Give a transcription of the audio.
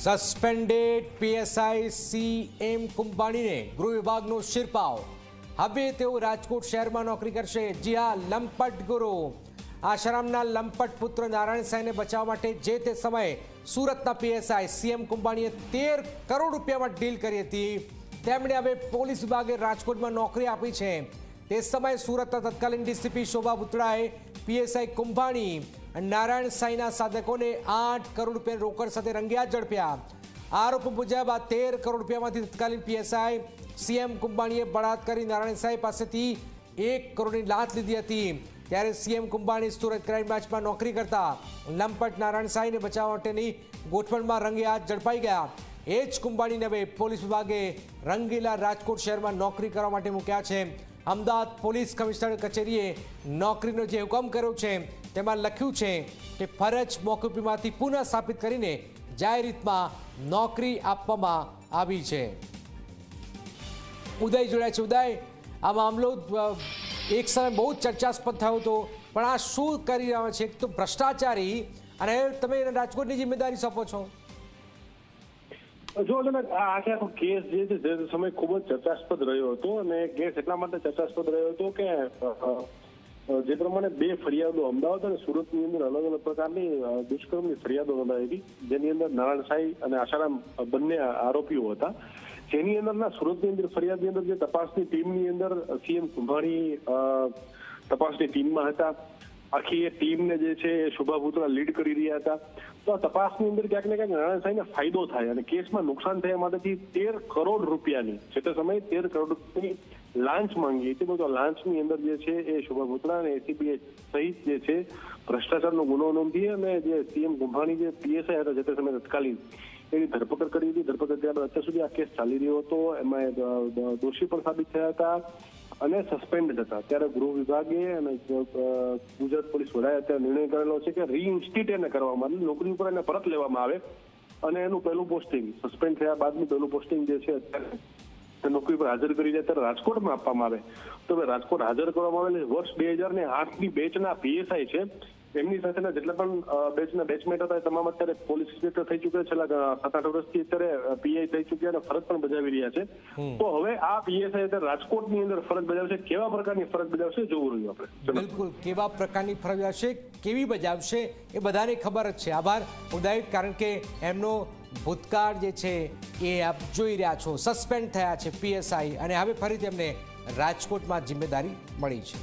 Suspended PSI C M કુંભાણીને ગૃહ વિભાગનો શિરપાવ હવે તેઓ રાજકોટ શહેરમાં નોકરી કરશે. જી હા, લંપટ ગુરુ. આશ્રમના લંપટ પુત્ર નારાયણ સાંઈને બચાવવા માટે જે તે સમયે સુરતના પીએસઆઈ સીએમ કુંભાણીએ તેર કરોડ રૂપિયામાં ડીલ કરી હતી. તેમણે હવે પોલીસ વિભાગે રાજકોટમાં નોકરી આપી છે. તે સમયે સુરતના તત્કાલીન ડીસીપી શોભા બુતળાએ પીએસઆઈ કુંભાણી નારાયણ સાંઈના સાધકોને આઠ કરોડ રૂપિયા રોકડ સાથે રંગ્યા ઝડપ્યા. આરોપ મુજબ આ તેર કરોડ રૂપિયામાંથી તત્કાલીન પીએસઆઈ સીએમ કુંભાણીએ બળાત્કારી નારાયણ સાંઈ પાસેથી એક કરોડની લાંચ લીધી હતી. ત્યારે સીએમ કુંભાણી સુરત ક્રાઇમ બ્રાન્ચમાં નોકરી કરતા લંપટ નારાયણ સાંઈને બચાવવા માટેની ગોઠવણમાં રંગે હાથ ઝડપાઈ ગયા. એ જ કુંભાણીને હવે પોલીસ વિભાગે રંગીલા રાજકોટ શહેરમાં નોકરી કરવા માટે મૂક્યા છે. અમદાવાદ પોલીસ કમિશનર કચેરીએ નોકરીનો જે હુકમ કર્યો છે, તેમાં લખ્યું છે કે ફરજ મોકૂફીમાંથી પુનઃ સ્થાપિત કરીને જાહેર નોકરી આપવામાં આવી છે. ઉદય જોડાય છે. ઉદય, આ મામલો એક સમય બહુ જ ચર્ચાસ્પદ થયો હતો, પણ આ શું કરી રહ્યા છે? તો ભ્રષ્ટાચારી અને તમે રાજકોટની જિમ્મેદારી સોંપો છો. જો આ આખે આખો કેસ જે છે તે સમય ખૂબ જ ચર્ચાસ્પદ રહ્યો હતો અને કેસ એટલા માટે ચર્ચાસ્પદ રહ્યો હતો કે જે પ્રમાણે બે ફરિયાદો અમદાવાદ અને સુરતની અંદર અલગ અલગ પ્રકારની દુષ્કર્મની ફરિયાદો નોંધાઈ હતી, જેની અંદર નારાયણ સાંઈ અને આશારામ બંને આરોપીઓ હતા. જેની અંદરના સુરતની અંદર ફરિયાદની અંદર જે તપાસની ટીમની અંદર સીએમ કુંભાણી તપાસની ટીમમાં હતા. આખી એ ટીમને જે છે એ શોભા ભૂતળા લીડ કરી રહ્યા હતા. તો આ તપાસની અંદર ક્યાંક ને ક્યાંક નારાયણ સાંઈને ફાયદો થાય અને કેસમાં નુકસાન થયા માટેથી તેર કરોડ રૂપિયાની છે તે સમયે તેર કરોડ રૂપિયાની લાંચ માંગી હતી. તો લાંચની અંદર જે છે એ શોભા ભૂતળા અને એસીબીએ સહિત જે છે ભ્રષ્ટાચારનો ગુનો નોંધી અને જે સીએમ કુંભાણી જે પીએસઆઈ હતા જે તે સમયે તત્કાલીન એની ધરપકડ કરી હતી. ધરપકડ ત્યારબાદ અત્યાર સુધી આ કેસ ચાલી રહ્યો હતો. એમાં દોષી પણ સાબિત થયા હતા. અને સસ્પેન્ડ હતા. ત્યારે ગૃહ વિભાગે અને ગુજરાત પોલીસ વડાએ અત્યારે નિર્ણય કરેલો છે કે રીઇન્સ્ટિટ એને કરવામાં આવે નોકરી ઉપર એને પરત લેવામાં આવે અને એનું પહેલું પોસ્ટિંગ સસ્પેન્ડ થયા બાદનું પહેલું પોસ્ટિંગ જે છે અત્યારે નોકરી પર હાજર કરી જાય ત્યારે રાજકોટમાં આપવામાં આવે. તો રાજકોટ હાજર કરવામાં આવે વર્ષ બે હજાર ને આઠની બેચના પીએસઆઈ છે એમની સાથેના જેટલા પણ બેચના બેચમેટ હતા એ તમામ અત્યારે પોલીસ ઇન્સ્પેક્ટર થઈ ચુક્યા છેલ્લા સાત આઠ વર્ષથી અત્યારે પીઆઈ થઈ ચુક્યા અને ફરજ પણ બજાવી રહ્યા છે. તો હવે આ પીએસઆઈ અત્યારે રાજકોટની અંદર ફરજ બજાવશે. કેવા પ્રકારની ફરજ બજાવશે જોવું રહ્યું આપણે. બિલકુલ. કેવા પ્રકારની ફરજ બજાવશે કેવી બજાવશે એ બધાને ખબર જ છે. આભાર ઉદય કારણ કે એમનો ભૂતકાળ જે છે એ આપ જોઈ રહ્યા છો. સસ્પેન્ડ થયા છે પીએસઆઈ અને હવે ફરી તેમને રાજકોટમાં જિમ્મેદારી મળી છે.